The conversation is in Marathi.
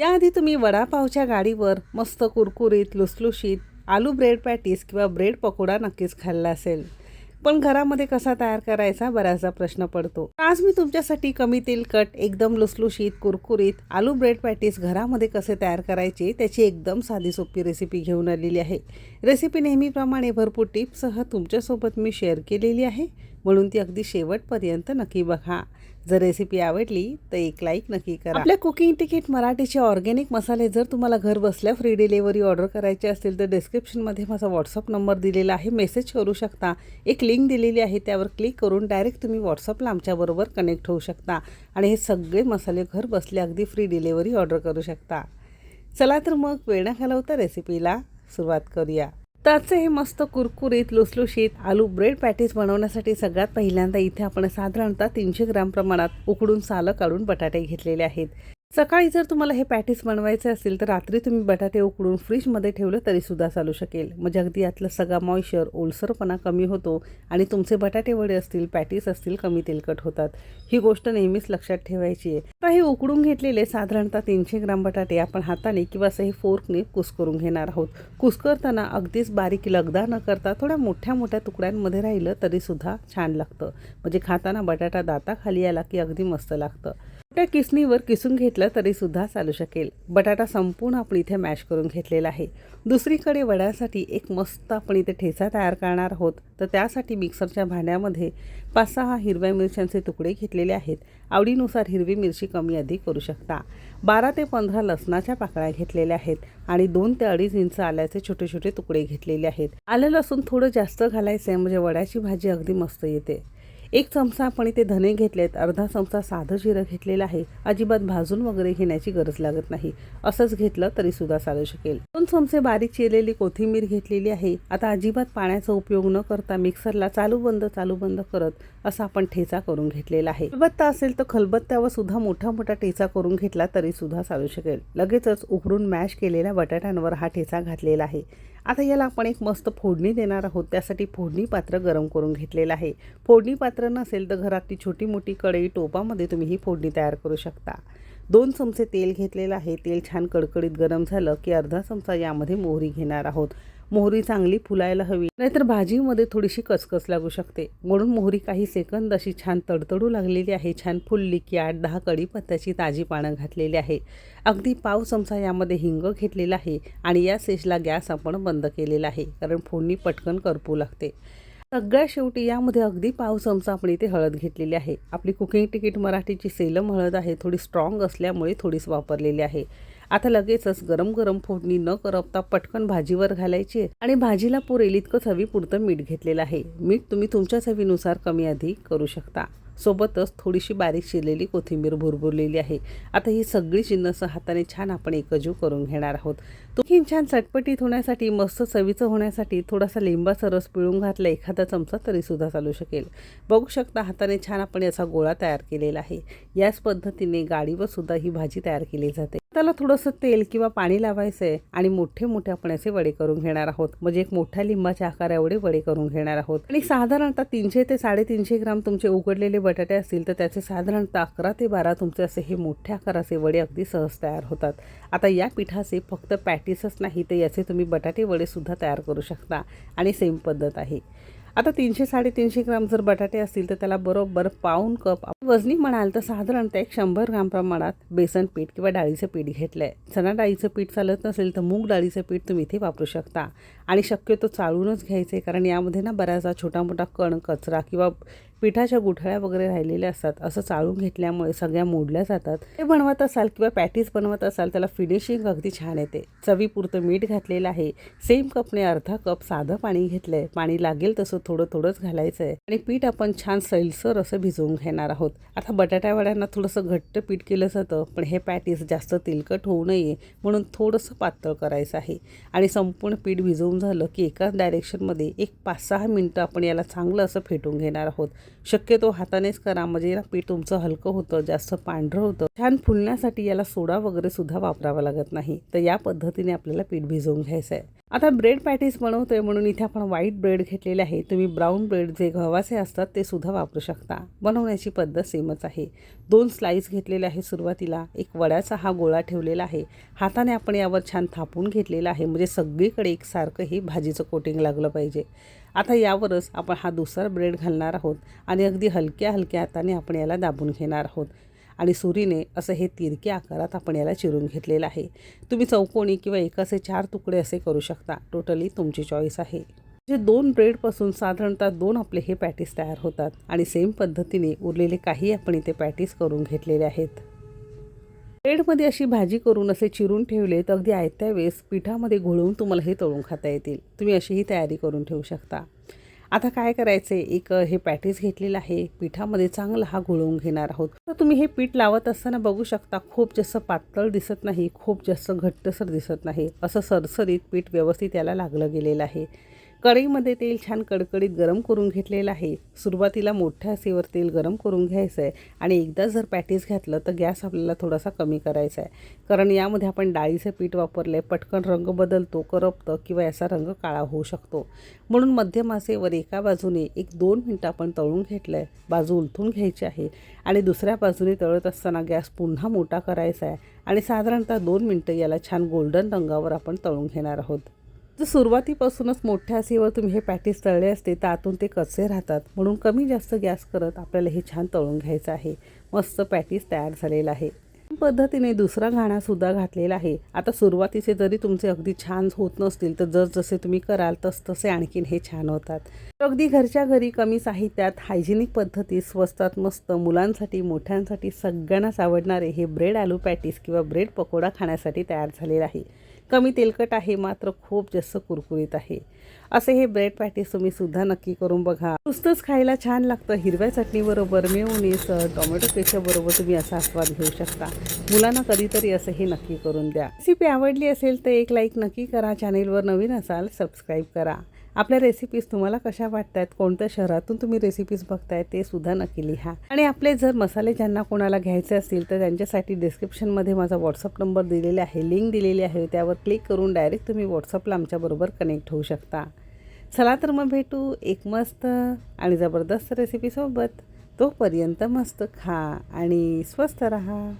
याआधी तुम्ही वडापावच्या गाडीवर मस्त कुरकुरीत लुसलुशीत आलू ब्रेड पॅटीस किंवा ब्रेड पकोडा नक्कीच खाल्ला असेल. पण घरामध्ये कसा तयार करायचा बऱ्याचदा प्रश्न पडतो. आज मी तुमच्यासाठी कमी तेलकट एकदम लुसलुशीत कुरकुरीत आलू ब्रेड पॅटीस घरामध्ये कसे तयार करायचे त्याची एकदम साधी सोपी रेसिपी घेऊन आलेली आहे. रेसिपी नेहमीप्रमाणे भरपूर टिप्ससह तुमच्यासोबत मी शेअर केलेली आहे. म्हणून ती अगदी शेवटपर्यंत नक्की बघा. जर रेसिपी आवडली तर एक लाईक नक्की करा. आपल्या कुकिंग तिकीट मराठीचे ऑर्गॅनिक मसाले जर तुम्हाला घर बसल्या फ्री डिलेवरी ऑर्डर करायचे असतील तर डिस्क्रिप्शनमध्ये माझा व्हॉट्सअप नंबर दिलेला आहे. मेसेज करू शकता. एक लिंक दिलेली आहे त्यावर क्लिक करून डायरेक्ट तुम्ही व्हॉट्सअपला आमच्याबरोबर कनेक्ट होऊ शकता. आणि हे सगळे मसाले घर बसल्या अगदी फ्री डिलेवरी ऑर्डर करू शकता. चला तर मग वेळ न घालवता रेसिपीला सुरुवात करूया. त्याचे हे मस्त कुरकुरीत लुसलुशीत आलू ब्रेड पॅटीस बनवण्यासाठी सगळ्यात पहिल्यांदा इथे आपण साधारणतः तीनशे ग्राम प्रमाणात उकडून सालं काढून बटाटे घेतलेले आहेत. सकाळी जर तुम्हाला हे पॅटीस बनवायचे असेल तर रात्री तुम्ही बटाटे उकडून फ्रीजमध्ये ठेवलं तरी सुद्धा चालू शकेल. म्हणजे अगदी यातलं सगळा मॉइश्चर ओलसरपणा कमी होतो आणि तुमचे बटाटे वडे असतील पॅटीस असतील कमी तेलकट होतात. ही गोष्ट नेहमीच लक्षात ठेवायची आहे. तर हे उकडून घेतलेले साधारणतः तीनशे ग्राम बटाटे आपण हाताने किंवा असं हे फोर्कने कुस्करून घेणार आहोत. कुस्करताना अगदीच बारीक लगदा न करता थोड्या मोठ्या मोठ्या तुकड्यांमध्ये राहिलं तरी सुद्धा छान लागतं. म्हणजे खाताना बटाटा दाताखाली आला की अगदी मस्त लागतं. त्या किसनीवर किसून घेतलं तरी सुद्धा चालू शकेल. बटाटा संपूर्ण आपण इथे मॅश करून घेतलेला आहे. दुसरीकडे वड्यासाठी एक मस्त आपण इथे ठेचा तयार करणार आहोत. तर त्यासाठी मिक्सरच्या भांड्यामध्ये पाच सहा हिरव्या मिरच्यांचे तुकडे घेतलेले आहेत. आवडीनुसार हिरवी मिरची कमी अधिक करू शकता. बारा ते पंधरा लसणाच्या पाकळ्या घेतलेल्या आहेत आणि दोन ते अडीच इंच आल्याचे छोटे छोटे तुकडे घेतलेले आहेत. आलं लसूण थोडं जास्त घालायचं आहे म्हणजे वड्याची भाजी अगदी मस्त येते. एक चमचा आपण इथे धने घेतलेत अर्धा चमचा साधं जिरं घेतलेलं आहे. अजिबात भाजून वगैरे घेण्याची गरज लागत नाही. असंच घेतलं तरी सुद्धा चालू शकेल. दोन चमचे बारीक चिरलेली कोथिंबीर घेतलेली आहे. आता अजिबात पाण्याचा उपयोग न करता मिक्सरला चालू बंद चालू बंद करत असा आपण ठेचा करून घेतलेला आहे. खलबत्ता असेल तर खलबत्त्यावर सुद्धा मोठा मोठा ठेचा करून घेतला तरी सुद्धा चालू शकेल. लगेचच उकडून मॅश केलेल्या बटाट्यांवर हा ठेचा घातलेला आहे. आता याला आपण एक मस्त फोडणी देणार आहोत. त्यासाठी फोडणी पात्र गरम करून घेतलेलं आहे. फोडणी पात्र नसेल तर घरातली छोटी मोठी कढई टोपामध्ये तुम्ही ही फोडणी तयार करू शकता. दोन चमचे तेल घेतलेलं आहे. तेल छान कडकडीत गरम झालं की अर्धा चमचा यामध्ये मोहरी घेणार आहोत. मोहरी चांगली फुलायला हवी नाहीतर भाजीमध्ये थोडीशी कचकच लागू शकते. म्हणून मोहरी काही सेकंद अशी छान तडतडू लागलेली आहे. छान फुलली की आठ दहा कढीपत्त्याची ताजी पानं घातलेली आहे. अगदी पाव चमचा यामध्ये हिंग घेतलेला आहे आणि या सेशला गॅस आपण बंद केलेला आहे कारण फोडणी पटकन करपू लागते. सगळ्या शेवटी यामध्ये अगदी पाव चमचा आपण इथे हळद घेतलेली आहे. आपली कुकिंग तिकीट मराठीची सेलम हळद आहे. थोडी स्ट्रॉंग असल्यामुळे थोडीच वापरलेली आहे. आता लगेचच गरम गरम फोडणी न करपता पटकन भाजीवर घालायची आणि भाजीला पुरेल इतकं चवीपुरतं मीठ घेतलेलं आहे. मीठ तुम्ही तुमच्या चवीनुसार कमी अधिक करू शकता. सोबतच थोडीशी बारीक शिरलेली कोथिंबीर भुरभुरलेली आहे. आता ही सगळी जिन्नस हाताने छान आपण एकजू करून घेणार आहोत. तुम्ही छान चटपटीत होण्यासाठी मस्त चवीचं होण्यासाठी थोडासा लिंबाचा रस पिळून घातला एखादा चमचा तरी सुद्धा चालू शकेल. बघू शकता हाताने छान आपण याचा गोळा तयार केलेला आहे. याच पद्धतीने गाडीवर सुद्धा ही भाजी तयार केली जाते. त्याला थोडंसं तेल किंवा पाणी लावायचं आहे आणि मोठे मोठे आपण असे वडे करून घेणार आहोत. म्हणजे एक मोठ्या लिंबाच्या आकार एवढे वडे करून घेणार आहोत. आणि साधारणतः तीनशे ते साडेतीनशे ग्राम तुमचे उकडलेले बटाटे असतील तर त्याचे साधारणतः अकरा ते बारा तुमचे असे हे मोठ्या आकाराचे वडे अगदी सहज तयार होतात. आता या पिठाचे फक्त पॅटीसच नाही तर याचे तुम्ही बटाटे वडेसुद्धा तयार करू शकता. आणि सेम पद्धत आहे. आता तीनशे साडेतीनशे ग्राम जर बटाटे असतील तर त्याला बरोबर पाऊन कप वजनी म्हणाल तर साधारणतः एक शंभर ग्राम प्रमाणात बेसन पीठ किंवा डाळीचं पीठ घेतलं आहे चणा डाळीचं पीठ चालत नसेल तर मूग डाळीचं पीठ तुम्ही इथे वापरू शकता. आणि शक्यतो चाळूनच घ्यायचं आहे कारण यामध्ये ना बऱ्याचदा छोटा मोठा कण कचरा किंवा पिठाच्या गुठळ्या वगैरे राहिलेल्या असतात असं चाळून घेतल्यामुळे सगळ्या मोडल्या जातात. ते बनवत असाल किंवा पॅटीज बनवत असाल त्याला फिनिशिंग अगदी छान येते. चवीपुरतं मीठ घातलेलं आहे. सेम कपने अर्धा कप साधं पाणी घेतलं आहे पाणी लागेल तसं थोडं थोडंच घालायचं आहे आणि पीठ आपण छान सैलसर असं भिजवून घेणार आहोत. आता बटाट्या वड्यांना थोडंसं घट्ट पीठ केलं जातं पण हे पॅटीस जास्त तेलकट होऊ नये म्हणून थोडंसं पातळ करायचं आहे. आणि संपूर्ण पीठ भिजवून झालं की एकाच डायरेक्शनमध्ये एक पाच सहा मिनटं आपण याला चांगलं असं फेटून घेणार आहोत. शक्यतो हातानेच करा. म्हणजे पीठ तुमचं हलकं होतं जास्त पांढरं होतं. छान फुलण्यासाठी याला सोडा वगैरे सुद्धा वापरावा लागत नाही. तर या पद्धतीने आपल्याला पीठ भिजवून घ्यायचं आहे. आता ब्रेड पॅटीस बनवतोय म्हणून इथे आपण व्हाईट ब्रेड घेतलेले आहे. तुम्ही ब्राऊन ब्रेड जे गव्हाचे असतात ते सुद्धा वापरू शकता. बनवण्याची पद्धत सेमच आहे. दोन स्लाईस घेतलेले आहे सुरुवातीला. एक वड्याचा हा गोळा ठेवलेला आहे. हाताने आपण यावर छान थापून घेतलेला आहे. म्हणजे सगळीकडे एकसारखं हे भाजीचं कोटिंग लागलं पाहिजे. आता यावरच आपण हा दुसरा ब्रेड घालणार आहोत आणि अगदी हलक्या हलक्या हाताने आपण याला दाबून घेणार आहोत. आणि सुरीने असं हे तिरक्या आकारात आपण याला चिरून घेतलेलं आहे. तुम्ही चौकोनी किंवा एकाचे चार तुकडे असे करू शकता. टोटली तुमची चॉईस आहे. जे दोन ब्रेडपासून साधारणतः दोन आपले हे पॅटीस तयार होतात. आणि सेम पद्धतीने उरलेले काही आपण इथे पॅटीस करून घेतलेले आहेत. ब्रेडमध्ये अशी भाजी करून असे चिरून ठेवले तर अगदी आयत्या वेळेस पिठामध्ये घोळवून तुम्हाला हे तळून खाता येतील. तुम्ही अशीही तयारी करून ठेवू शकता. आता काय करायचं आहे एक हे पॅटीस घेतलेलं आहे. पिठामध्ये चांगला हा घोळवून घेणार आहोत. तर तुम्ही हे पीठ लावत असताना बघू शकता खूप जास्त पातळ दिसत नाही खूप जास्त घट्टसर दिसत नाही. असं सरसरीत पीठ व्यवस्थित याला लागलं गेलेलं आहे. कढईमध्ये तेल छान कडकडीत गरम करून घेतलेलं आहे. सुरुवातीला मोठ्या असेवर तेल गरम करून घ्यायचं आहे आणि एकदा जर पॅटीस घातलं तर गॅस आपल्याला थोडासा कमी करायचा आहे कारण यामध्ये आपण डाळीचं पीठ वापरलं आहे पटकन रंग बदलतो करपतं किंवा याचा रंग काळा होऊ शकतो. म्हणून मध्यम आसेवर एका बाजूने एक दोन मिनटं आपण तळून घेतलं आहे बाजू उलथून घ्यायची आहे आणि दुसऱ्या बाजूने तळत असताना गॅस पुन्हा मोठा करायचा आहे आणि साधारणतः दोन मिनटं याला छान गोल्डन रंगावर आपण तळून घेणार आहोत. जर सुरुवातीपासूनच मोठ्या सीवर तुम्ही हे पॅटीस तळले असते तर आतून ते कच्चे राहतात. म्हणून कमी जास्त गॅस करत आपल्याला हे छान तळून घ्यायचं आहे. मस्त पॅटीस तयार झालेला आहे. पद्धतीने दुसरा घाणासुद्धा घातलेला आहे. आता सुरुवातीचे जरी तुमचे अगदी छान होत नसतील तर जर जसे तुम्ही कराल तस तसे आणखीन हे छान होतात. अगदी घरच्या घरी कमी साहित्यात हायजेनिक पद्धती स्वस्तात मस्त मुलांसाठी मोठ्यांसाठी सगळ्यांनाच आवडणारे हे ब्रेड आलू पॅटीस किंवा ब्रेड पकोडा खाण्यासाठी तयार झालेलं आहे. कमी तेलकट आहे मात्र खूप जास्त कुरकुरीत आहे. असे हे ब्रेड पॅटीस तुम्ही सुद्धा नक्की करून बघा. नुसतंच खायला छान लागतं. हिरव्या चटणीबरोबर मेवनीस टोमॅटो पेशाबरोबर तुम्ही असा आस्वाद घेऊ शकता. मुलांना कधीतरी असं हे नक्की करून द्या. रेसिपी आवडली असेल तर एक लाईक नक्की करा. चॅनेलवर नवीन असाल सबस्क्राईब करा. आपल्या रेसिपीज तुम्हाला कशा वाटतात कोणत्या शहरातून तुम्ही रेसिपीज बघताय? ते सुद्धा नक्की लिहा. आणि आपले जर मसाले ज्यांना कोणाला घ्यायचे असतील तर त्यांच्यासाठी डिस्क्रिप्शनमध्ये माझा व्हॉट्सअप नंबर दिलेला आहे. लिंक दिलेली आहे. त्यावर क्लिक करून डायरेक्ट तुम्ही व्हॉट्सअपला आमच्याबरोबर कनेक्ट होऊ शकता. चला तर मग भेटू एक मस्त आणि जबरदस्त रेसिपीसोबत तोपर्यंत मस्त खा आणि स्वस्त रहा.